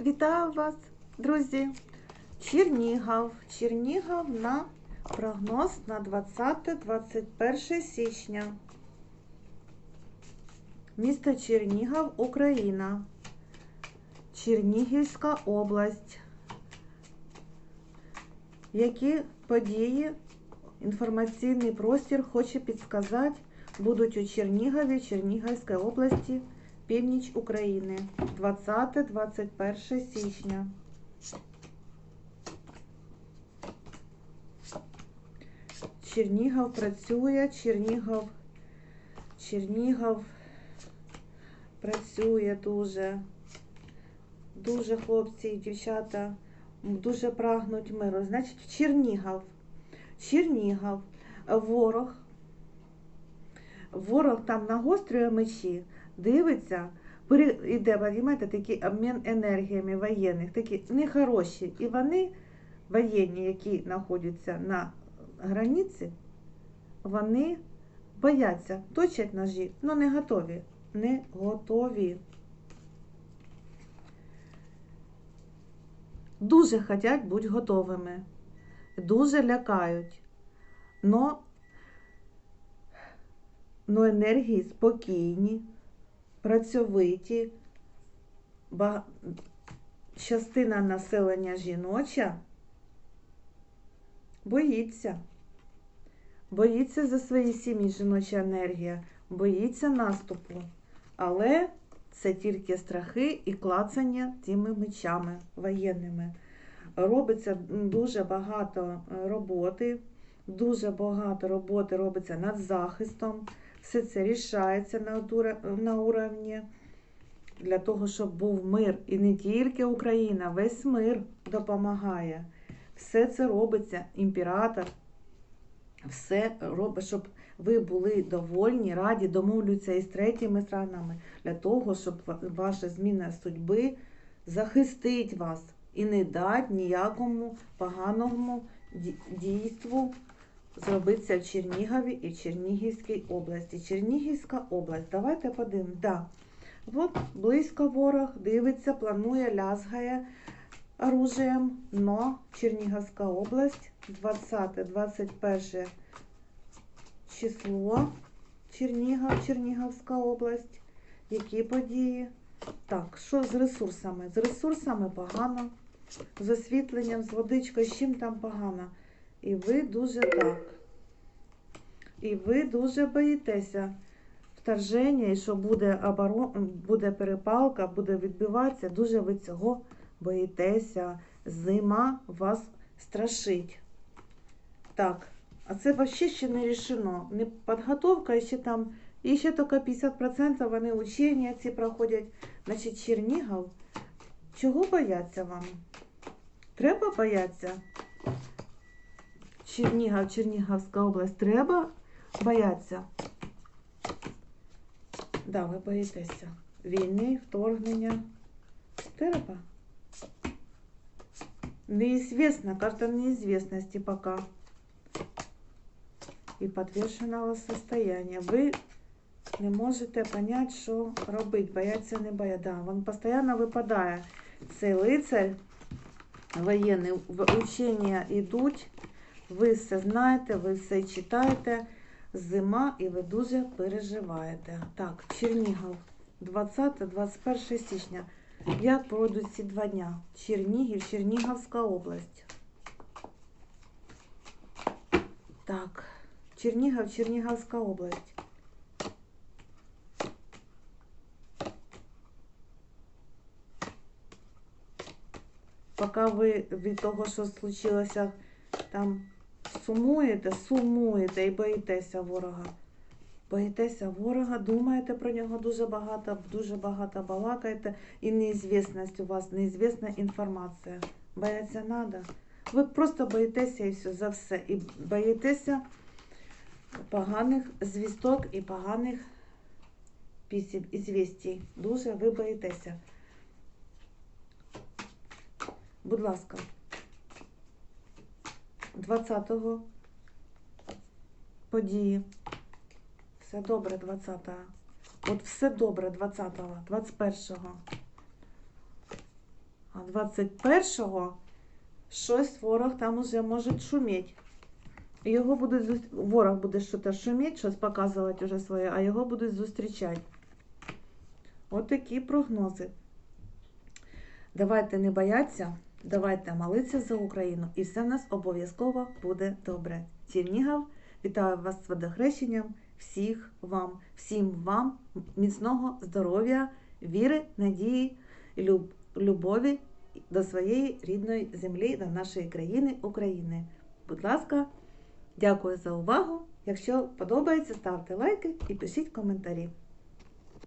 Вітаю вас, друзі! Чернігов. Чернігов на прогноз на 20-21 січня. Місто Чернігов, Україна. Чернігівська область. Які події інформаційний простір хоче підсказати будуть у Чернігові, Чернігівській області, північ України, 20-21 січня. Чернігов працює, Чернігов, Чернігов працює дуже. Дуже хлопці і дівчата дуже прагнуть миру. Значить, Чернігов. Чернігов, ворог. Ворог там нагострює мечі, дивиться, іде, розумієте, такий обмін енергіями воєнних, такі нехороші. І вони, воєнні, які знаходяться на границі, вони бояться, точать ножі, але не готові. Не готові. Дуже хочуть бути готовими, дуже лякають. Но, но енергії спокійні, працьовиті, ба... частина населення жіноча боїться. Боїться за свої сім'ї жіноча енергія, боїться наступу. Але це тільки страхи і клацання тими мечами воєнними. Робиться дуже багато роботи, дуже багато роботи робиться над захистом. Все це рішається на, уровні для того, щоб був мир. І не тільки Україна, весь мир допомагає. Все це робиться імператор. Все робить, щоб ви були довольні, раді, домовлюються із третіми странами для того, щоб ваша зміна судьби захистить вас і не дати ніякому поганому дійству зробитися в Чернігові і в Чернігівській області. Чернігівська область. Давайте подивимось. Да. От близько ворог дивиться, планує, лязгає оружием, но Чернігівська область 20-21 число Чернігов, Чернігівська область. Які події? Так, що з ресурсами? З ресурсами погано, з освітленням, з водичкою, з чим там погано. І ви дуже так. І ви дуже боїтеся вторження, і що буде оборон, буде перепалка, буде відбиватися. Дуже ви цього боїтеся. Зима вас страшить. Так, а це вообще ще не рішено. Не підготовка, ще там, і ще тільки 50% вони учення ці проходять. Значить, Чернігов, чого бояться вам? Треба бояться? Чернігов, Чернігівська область, треба бояться? Да, ви боїтеся. Війни, вторгнення. Треба. Неизвестно, карта неизвестности пока. І подвешеного состояния. Ви не можете понять, що робити. Бояться, не бояться. Да, він постійно випадає. Цей лицар воєнний, учення йдуть. Ви все знаєте, ви все читаєте. Зима і ви дуже переживаєте. Так, Чернігов, 20-21 січня. Як пройдуть ці два дня? Чернігів, Чернігівська область. Так, Чернігов, Чернігівська область. Поки ви від того, що случилося, там сумуєте, сумуєте і боїтеся ворога. Боїтеся ворога, думаєте про нього дуже багато, дуже багато балакаєте, і неізвісність у вас, неізвісна інформація. Бояться надо. Ви просто боїтеся і все за все. І боїтеся поганих звісток і поганих пісів і. Дуже ви боїтеся. Будь ласка, 20-го події. Все добре 20-го. От все добре 20-го, 21-го. А 21-го щось ворог там уже може шуметь. Його будуть ворог буде щось шуметь, щось показувати вже своє, а його будуть зустрічати. От такі прогнози. Давайте не бояться, давайте молитися за Україну, і все в нас обов'язково буде добре. Чернігов, вітаю вас з водохрещенням, всіх вам, всім вам міцного здоров'я, віри, надії, люб, любові до своєї рідної землі, до нашої країни України. Будь ласка, дякую за увагу. Якщо подобається, ставте лайки і пишіть коментарі.